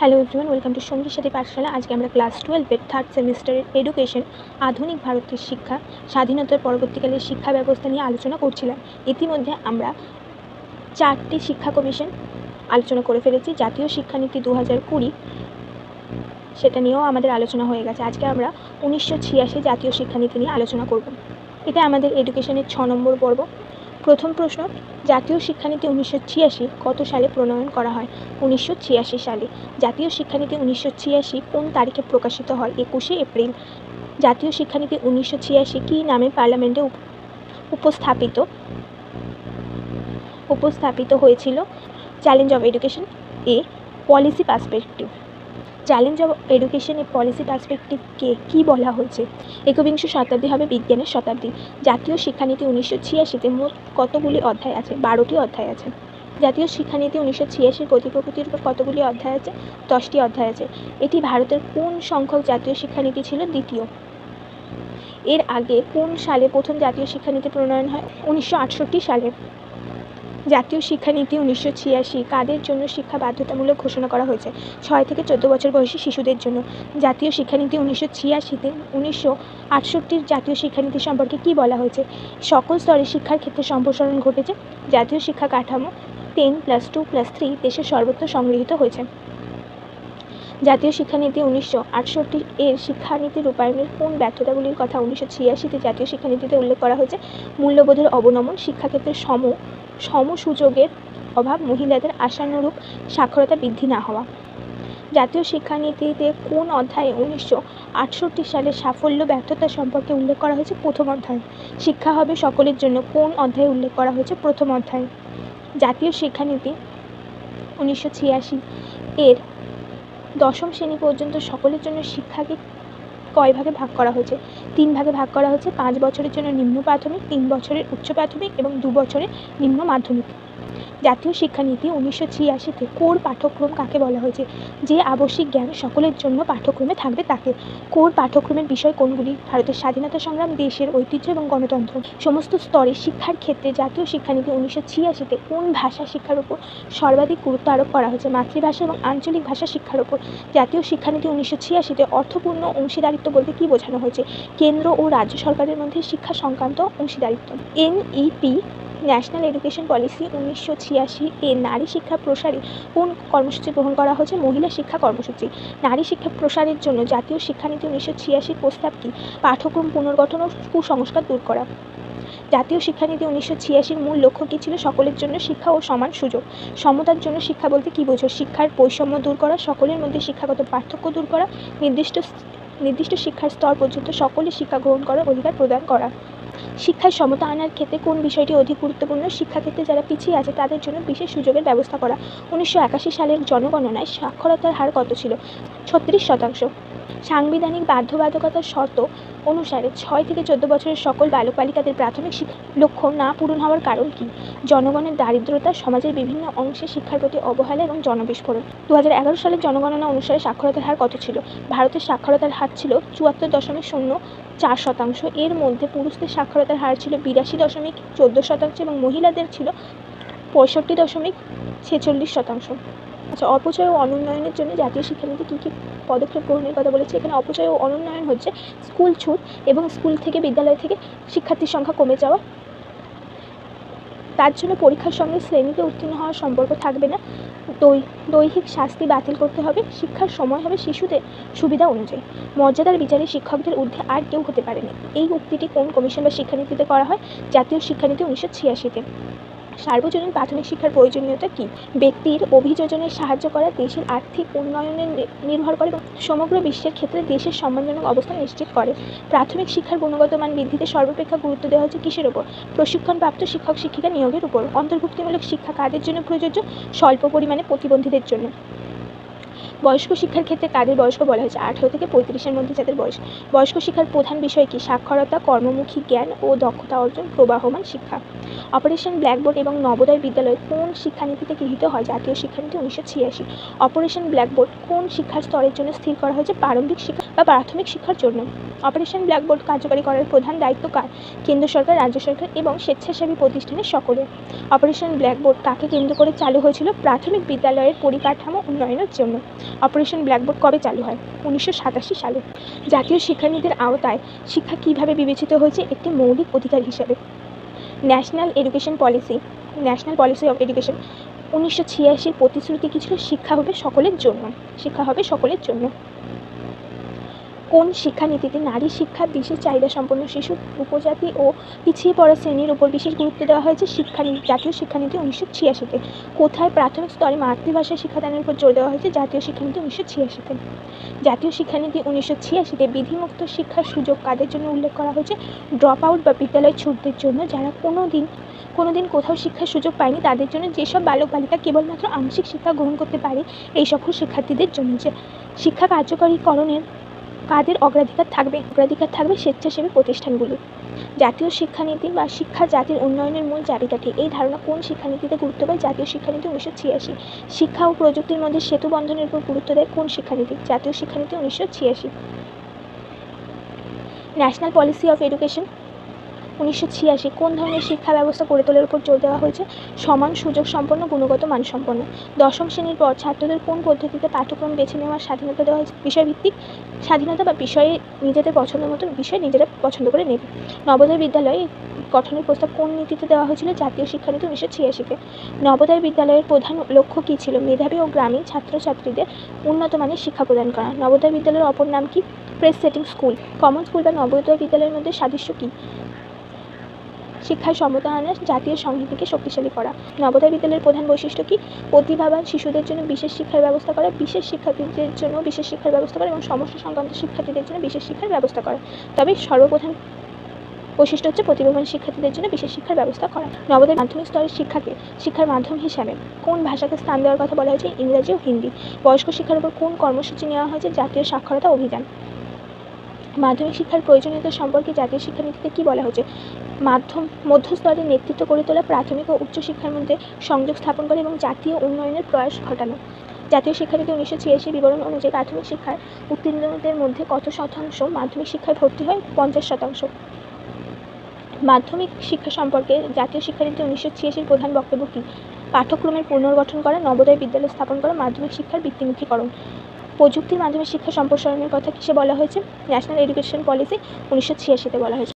Hello everyone welcome to সঙ্গীর সাথে পাঠশালা আজকে আমরা ক্লাস টুয়েলভের থার্ড সেমিস্টারের এডুকেশন আধুনিক ভারতের শিক্ষা, স্বাধীনতার পরবর্তীকালের শিক্ষা ব্যবস্থা নিয়ে আলোচনা করছিলাম। ইতিমধ্যে আমরা চারটি শিক্ষা কমিশন আলোচনা করে ফেলেছি। জাতীয় শিক্ষানীতি দু হাজার কুড়ি, সেটা নিয়েও আমাদের আলোচনা হয়ে গেছে। আজকে আমরা উনিশশো ছিয়াশি জাতীয় শিক্ষানীতি নিয়ে আলোচনা করব। এটা আমাদের এডুকেশনের ছ নম্বর পর্ব। প্রথম প্রশ্ন, জাতীয় শিক্ষানীতি উনিশশো ছিয়াশি কত সালে প্রণয়ন করা হয়? উনিশশো ছিয়াশি সালে। জাতীয় শিক্ষানীতি উনিশশো ছিয়াশি কোন তারিখে প্রকাশিত হয়? একুশে এপ্রিল। জাতীয় শিক্ষানীতি উনিশশো ছিয়াশি কী নামে পার্লামেন্টে উপস্থাপিত? উপস্থাপিত হয়েছিল challenge of education a, policy perspective. Challenge of education a policy পার্সপেক্টিভকে কী বলা হয়েছে? একবিংশ শতাব্দী হবে বিজ্ঞানের শতাব্দী। জাতীয় শিক্ষানীতি উনিশশো ছিয়াশিতে মোট কতগুলি অধ্যায় আছে? বারোটি অধ্যায় আছে। জাতীয় শিক্ষানীতি উনিশশো ছিয়াশির গতি প্রকৃতির উপর কতগুলি অধ্যায় আছে? দশটি অধ্যায় আছে। এটি ভারতের কোন সংখ্যক জাতীয় শিক্ষানীতি ছিল দ্বিতীয়? এর আগে কোন সালে প্রথম জাতীয় শিক্ষানীতি প্রণয়ন হয়? উনিশশো আটষট্টি সালে। জাতীয় শিক্ষানীতি উনিশশো ছিয়াশি কাদের জন্য শিক্ষা বাধ্যতামূলক ঘোষণা করা হয়েছে? ছয় থেকে চোদ্দ বছর বয়সী শিশুদের জন্য। জাতীয় শিক্ষানীতি উনিশশো ছিয়াশিতে উনিশশো আটষট্টির জাতীয় শিক্ষানীতি সম্পর্কে কী বলা হয়েছে? সকল স্তরে শিক্ষার ক্ষেত্রে সম্প্রসারণ ঘটেছে। জাতীয় শিক্ষা কাঠামো ten plus two plus three দেশের সর্বত্র সংগৃহীত হয়েছে। জাতীয় শিক্ষানীতি উনিশশো আটষট্টি এর শিক্ষানীতি রূপায়ণের কোন ব্যর্থতাগুলির কথা উনিশশো ছিয়াশিতে জাতীয় শিক্ষানীতিতে উল্লেখ করা হয়েছে? মূল্যবোধের অবনমন, শিক্ষাক্ষেত্রে সম সম সুযোগের অভাব মহিলাদের আশানুরূপ সাক্ষরতা বৃদ্ধি না হওয়া। জাতীয় শিক্ষানীতিতে কোন অধ্যায়ে উনিশশো আটষট্টি সালে সাফল্য, ব্যর্থতা সম্পর্কে উল্লেখ করা হয়েছে? প্রথম অধ্যায়। শিক্ষা হবে সকলের জন্য কোন অধ্যায়ে উল্লেখ করা হয়েছে? প্রথম অধ্যায়ে। জাতীয় শিক্ষানীতি উনিশশো ছিয়াশি এর দশম শ্রেণি পর্যন্ত সকলের জন্য শিক্ষাকে কয় ভাগে ভাগ করা হয়েছে? তিন ভাগে ভাগ করা হয়েছে পাঁচ বছরের জন্য নিম্ন প্রাথমিক, তিন বছরের উচ্চ প্রাথমিক এবং দু বছরের নিম্ন মাধ্যমিক। জাতীয় শিক্ষানীতি উনিশশো ছিয়াশিতে কোর পাঠ্যক্রম কাকে বলা হয়েছে? যে আবশ্যিক জ্ঞান সকলের জন্য পাঠ্যক্রমে থাকবে তাকে। কোর পাঠ্যক্রমের বিষয় কোনগুলি? ভারতের স্বাধীনতা সংগ্রাম, দেশের ঐতিহ্য এবং গণতন্ত্র। সমস্ত স্তরে শিক্ষার ক্ষেত্রে জাতীয় শিক্ষানীতি উনিশশো ছিয়াশিতে কোন ভাষা শিক্ষার উপর সর্বাধিক গুরুত্ব আরোপ করা হয়েছে? মাতৃভাষা এবং আঞ্চলিক ভাষা শিক্ষার উপর। জাতীয় শিক্ষানীতি উনিশশো ছিয়াশিতে অর্থপূর্ণ অংশীদারিত্ব বলতে কী বোঝানো হয়েছে? কেন্দ্র ও রাজ্য সরকারের মধ্যে শিক্ষা সংক্রান্ত অংশীদারিত্ব। এনইপি ন্যাশনাল এডুকেশন পলিসি উনিশশো ছিয়াশি এ নারী শিক্ষা প্রসারে কোন কর্মসূচি গ্রহণ করা হয়েছে? মহিলা শিক্ষা কর্মসূচি। নারী শিক্ষা প্রসারের জন্য জাতীয় শিক্ষানীতি উনিশশো ছিয়াশির প্রস্তাব কি? পাঠ্যক্রম পুনর্গঠন ও কুসংস্কার দূর করা। জাতীয় শিক্ষানীতি উনিশশো ছিয়াশির মূল লক্ষ্য কী ছিল? সকলের জন্য শিক্ষা ও সমান সুযোগ। সমতার জন্য শিক্ষা বলতে কী বোঝো শিক্ষার বৈষম্য দূর করা, সকলের মধ্যে শিক্ষাগত পার্থক্য দূর করা, নির্দিষ্ট নির্দিষ্ট শিক্ষার স্তর পর্যন্ত সকলে শিক্ষা গ্রহণ করার অধিকার প্রদান করা। শিক্ষায় সমতা আনার ক্ষেত্রে কোন বিষয়টি অধিক গুরুত্বপূর্ণ? শিক্ষাক্ষেত্রে যারা পিছিয়ে আছে, তাদের জন্য বিশেষ সুযোগের ব্যবস্থা করা। উনিশশো একাশি সালের জনগণনায় সাক্ষরতার হার কত ছিল? ছত্রিশ শতাংশ। সাংবিধানিক বাধ্যবাধকতার শর্ত অনুসারে ছয় থেকে চোদ্দ বছরের সকল বালক বালিকাদের প্রাথমিক লক্ষ্য না পূরণ হওয়ার কারণ কী? জনগণের দারিদ্রতা সমাজের বিভিন্ন অংশে শিক্ষার প্রতি অবহেলা এবং জনবিস্ফোরণ। দু হাজার এগারো সালের জনগণনা অনুসারে সাক্ষরতার হার কত ছিল? ভারতের সাক্ষরতার হার ছিল চুয়াত্তর দশমিক শূন্য চার শতাংশ। এর মধ্যে পুরুষদের সাক্ষরতার হার ছিল বিরাশি দশমিক চোদ্দ শতাংশ এবং মহিলাদের ছিল পঁয়ষট্টি দশমিক ছেচল্লিশ শতাংশ। আচ্ছা অপচয় ও অনুন্নয়নের জন্য জাতীয় শিক্ষানীতি কী কী পদক্ষেপ গ্রহণের কথা বলেছে? এখানে অপচয় ও অনুন্নয়ন হচ্ছে স্কুল ছুট এবং স্কুল থেকে বিদ্যালয় থেকে শিক্ষার্থীর সংখ্যা কমে যাওয়া তার জন্য পরীক্ষার সঙ্গে শ্রেণীতে উত্তীর্ণ হওয়ার সম্পর্ক থাকবে না। দৈ দৈহিক শাস্তি বাতিল করতে হবে। শিক্ষার সময় হবে শিশুদের সুবিধা অনুযায়ী। মর্যাদার বিচারে শিক্ষকদের ঊর্ধ্বে আর কেউ হতে পারেনি। এই উক্তিটি কোন কমিশন বা শিক্ষানীতিতে করা হয়? জাতীয় শিক্ষানীতি উনিশশো ছিয়াশিতে। সার্বজনীন প্রাথমিক শিক্ষার প্রয়োজনীয়তা কী? ব্যক্তির অভিযোজনের সাহায্য করা দেশের আর্থিক উন্নয়নে নির্ভর করে এবং সমগ্র বিশ্বের ক্ষেত্রে দেশের সম্মানজনক অবস্থা নিশ্চিত করে। প্রাথমিক শিক্ষার গুণগত মান বৃদ্ধিতে সর্বাপেক্ষা গুরুত্ব দেওয়া হচ্ছে কিসের ওপর প্রশিক্ষণপ্রাপ্ত শিক্ষক শিক্ষিকা নিয়োগের উপর। অন্তর্ভুক্তিমূলক শিক্ষা কাদের জন্য প্রযোজ্য? স্বল্প পরিমাণে প্রতিবন্ধীদের জন্য। বয়স্ক শিক্ষার ক্ষেত্রে কাদের বয়স্ক বলা হয়েছে। আঠেরো থেকে পঁয়ত্রিশের মধ্যে যাদের বয়স। বয়স্ক শিক্ষার প্রধান বিষয় কি? সাক্ষরতা, কর্মমুখী জ্ঞান ও দক্ষতা অর্জন প্রবাহমান শিক্ষা। অপারেশন ব্ল্যাকবোর্ড এবং নবোদয় বিদ্যালয় কোন শিক্ষানীতিতে গৃহীত হয়? জাতীয় শিক্ষানীতি উনিশশো ছিয়াশি। অপারেশন ব্ল্যাকবোর্ড কোন শিক্ষার স্তরের জন্য স্থির করা হয়েছে? প্রারম্ভিক শিক্ষা বা প্রাথমিক শিক্ষার জন্য। অপারেশন ব্ল্যাকবোর্ড কার্যকারী করার প্রধান দায়িত্ব কার? কেন্দ্র সরকার, রাজ্য সরকার এবং স্বেচ্ছাসেবী প্রতিষ্ঠানের সকলে অপারেশন ব্ল্যাকবোর্ড কাকে কেন্দ্র করে চালু হয়েছিল? প্রাথমিক বিদ্যালয়ের পরিকাঠামো উন্নয়নের জন্য। অপারেশন ব্ল্যাকবোর্ড কবে চালু হয়? উনিশশো সাতাশি সালে। জাতীয় শিক্ষানীতির আওতায় শিক্ষা কীভাবে বিবেচিত হয়েছে একটি মৌলিক অধিকার হিসাবে? National education policy, national policy of education. উনিশশো ছিয়াশির প্রতিশ্রুতি কী ছিল? শিক্ষা হবে সকলের জন্য। শিক্ষা হবে সকলের জন্য। কোন শিক্ষানীতিতে নারী শিক্ষা বিশেষ চাহিদা সম্পন্ন শিশু, উপজাতি ও পিছিয়ে পড়া শ্রেণির উপর বিশেষ গুরুত্ব দেওয়া হয়েছে শিক্ষানীতি জাতীয় শিক্ষানীতি উনিশশো ছিয়াশিতে। কোথায় প্রাথমিক স্তরে মাতৃভাষায় শিক্ষাদানের উপর জোর দেওয়া হয়েছে? জাতীয় শিক্ষানীতি উনিশশো ছিয়াশিতে। জাতীয় শিক্ষানীতি উনিশশো ছিয়াশিতে বিধিমুক্ত শিক্ষার সুযোগ কাদের জন্য উল্লেখ করা হয়েছে? ড্রপ আউট বা বিদ্যালয় ছুটদের জন্য যারা কোনো দিন কোনো দিন কোথাও শিক্ষার সুযোগ পায়নি, তাদের জন্য যেসব বালক বালিকা কেবলমাত্র আংশিক শিক্ষা গ্রহণ করতে পারে, এই সকল শিক্ষার্থীদের জন্য যে শিক্ষা কার্যকরীকরণের কাদের অগ্রাধিকার থাকবে অগ্রাধিকার থাকবে স্বেচ্ছাসেবী প্রতিষ্ঠানগুলো। জাতীয় শিক্ষানীতি বা শিক্ষা জাতির উন্নয়নের মূল চাবিকাঠি। এই ধারণা কোন শিক্ষানীতিতে গুরুত্ব পায়? জাতীয় শিক্ষানীতি উনিশশো ছিয়াশি। শিক্ষা ও প্রযুক্তির মধ্যে সেতু বন্ধনের উপর গুরুত্ব দেয় কোন শিক্ষানীতি? জাতীয় শিক্ষানীতি উনিশশো ছিয়াশি। National policy of education. উনিশশো ছিয়াশি, কোন ধরনের শিক্ষা ব্যবস্থা গড়ে তোলার উপর জোর দেওয়া হয়েছে? সমান সুযোগ সম্পন্ন গুণগত, মানসম্পন্ন। দশম শ্রেণির পর ছাত্রদের কোন পদ্ধতিতে পাঠ্যক্রম বেছে নেওয়ার স্বাধীনতা দেওয়া হয়েছে? বিষয়ভিত্তিক স্বাধীনতা বা বিষয়ে নিজেদের পছন্দ মতো বিষয় নিজেরা পছন্দ করে নেবে। নবোদয় বিদ্যালয়ে গঠনের প্রস্তাব কোন নীতিতে দেওয়া হয়েছিল? জাতীয় শিক্ষানীতি উনিশশো ছিয়াশিতে নবোদয় বিদ্যালয়ের প্রধান লক্ষ্য কী ছিল? মেধাবী ও গ্রামীণ ছাত্রছাত্রীদের উন্নত মানের শিক্ষা প্রদান করা। নবোদয় বিদ্যালয়ের অপর নাম কি? Pace setting school. Common school বা নবোদয় বিদ্যালয়ের মধ্যে সাদৃশ্য কী? শিক্ষার সমতা আনা, জাতীয় সংহতিকে শক্তিশালী করা। নবোদয় বিদ্যালয়ের প্রধান বৈশিষ্ট্য কি? প্রতিভাবান শিশুদের জন্য বিশেষ শিক্ষার ব্যবস্থা করা, বিশেষ শিক্ষার্থীদের জন্য বিশেষ শিক্ষার ব্যবস্থা করা এবং সমস্যা সংক্রান্ত শিক্ষার্থীদের জন্য বিশেষ শিক্ষার ব্যবস্থা করা। তবে সর্বপ্রধান বৈশিষ্ট্য হচ্ছে প্রতিভাবান শিক্ষার্থীদের জন্য বিশেষ শিক্ষার ব্যবস্থা করা। নবোদয় মাধ্যমিক স্তরের শিক্ষাকে শিক্ষার মাধ্যম হিসাবে কোন ভাষাকে স্থান দেওয়ার কথা বলা হয়েছে? ইংরেজি ও হিন্দি। বয়স্ক শিক্ষার উপর কোন কর্মসূচি নেওয়া হয়েছে? জাতীয় সাক্ষরতা অভিযান। মাধ্যমিক শিক্ষার প্রয়োজনীয়তা সম্পর্কে জাতীয় শিক্ষানীতিতে কী বলা হয়েছে? মাধ্যম মধ্যস্তরের নেতৃত্ব গড়ে তোলা, প্রাথমিক ও উচ্চ শিক্ষার মধ্যে সংযোগ স্থাপন করে এবং জাতীয় উন্নয়নের প্রয়াস ঘটানো। জাতীয় শিক্ষানীতি উনিশশো ছিয়াশি বিবরণ অনুযায়ী প্রাথমিক শিক্ষার উত্তীর্ণদের মধ্যে কত শতাংশ মাধ্যমিক শিক্ষায় ভর্তি হয়? পঞ্চাশ শতাংশ। মাধ্যমিক শিক্ষা সম্পর্কে জাতীয় শিক্ষানীতি উনিশশো ছিয়াশির প্রধান বক্তব্য কী? পাঠ্যক্রমের পুনর্গঠন করা, নবোদয় বিদ্যালয় স্থাপন করা, মাধ্যমিক শিক্ষার বৃত্তিমুখীকরণ। প্রযুক্তির মাধ্যমে শিক্ষা সম্প্রসারণের কথা কিসে বলা হয়েছে? ন্যাশনাল এডুকেশন পলিসি উনিশশো ছিয়াশিতে বলা হয়েছে।